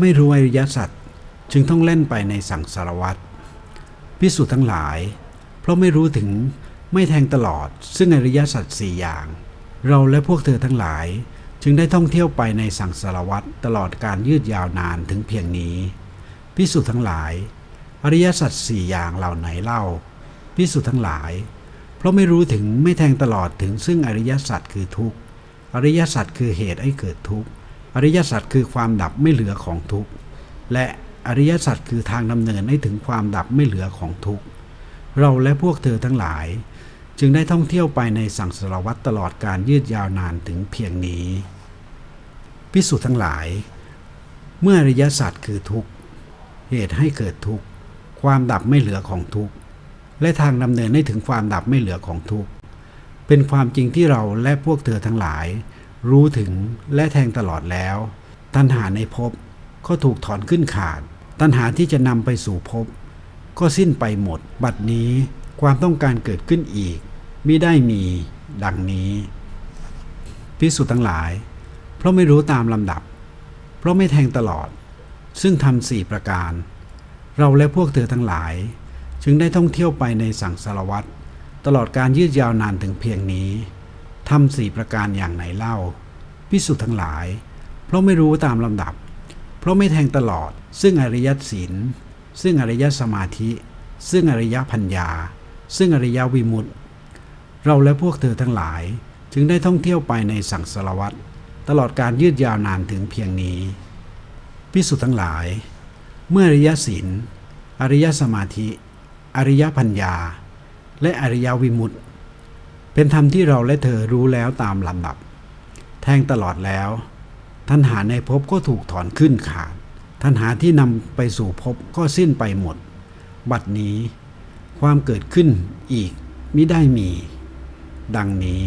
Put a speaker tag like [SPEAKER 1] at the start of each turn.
[SPEAKER 1] ไม่รู้อริยสัจจึงต้องเล่นไปในสังสารวัฏพิสูจน์ทั้งหลาย เพราะไม่รู้ถึงไม่แทงตลอด ซึ่งอริยสัจสี่อย่าง เราและพวกเธอทั้งหลาย จึงได้ท่องเที่ยวไปในสังสารวัฏตลอดการยืดยาวนานถึงเพียงนี้ พิสูจน์ทั้งหลาย อริยสัจสี่อย่างเหล่าไหนเล่า พิสูจน์ทั้งหลาย เพราะไม่รู้ถึงไม่แทงตลอดถึงซึ่งอริยสัจคือทุกข์อริยสัจคือเหตุให้เกิดทุกข์ อริยสัจคือความดับไม่เหลือของทุกข์ และอริยสัจคือทางดำเนินให้ถึงความดับไม่เหลือของทุกข์ เราและพวกเธอทั้งหลาย จึงได้ท่องเที่ยวไปในสังสารวัฏตลอดการยืดยาวนานถึงเพียงนี้ พิสูจน์ทั้งหลาย เมื่ออริยสัจคือทุกข์ เหตุให้เกิดทุกข์ ความดับไม่เหลือของทุกข์ และทางดำเนินให้ถึงความดับไม่เหลือของทุกข์ เป็นความจริงที่เราและพวกเธอทั้งหลาย รู้ถึงและแทงตลอดแล้ว ตัณหาในภพก็ถูกถอนขึ้นขาด ตัณหาที่จะนำไปสู่ภพก็สิ้นไปหมด บัดนี้ความต้องการเกิดขึ้นอีกมิได้มีดังนี้พิสุทั้งหลาย เพราะไม่รู้ตามลำดับ เพราะไม่แทงตลอด ซึ่งทำสี่ประการ เราและพวกเธอทั้งหลาย จึงได้ท่องเที่ยวไปในสังสารวัฏตลอดการยืดยาวนานถึงเพียงนี้ ทำสี่ประการอย่างไหนเล่า พิสุทั้งหลาย เพราะไม่รู้ตามลำดับ เพราะไม่แทงตลอด ซึ่งอริยศีลซึ่งอริยสมาธิ ซึ่งอริยพัญญา ซึ่งอริยวิมุตติ เราและพวกเธอทั้งหลาย จึงได้ท่องเที่ยวไปในสังสารวัฏตลอดการยืดยาวนานถึงเพียงนี้พิสุทั้งหลาย เมื่ออริยศีลอริยสมาธิ อริยพัญญา และอริยวิมุตติ เป็นธรรมที่เราและเธอรู้แล้วตามลำดับ แทงตลอดแล้ว ทันหาในภพก็ถูกถอนขึ้นขาดทันหาที่นำไปสู่ภพก็สิ้นไปหมด บัดนี้ ความเกิดขึ้นอีกมิได้มี ดังนี้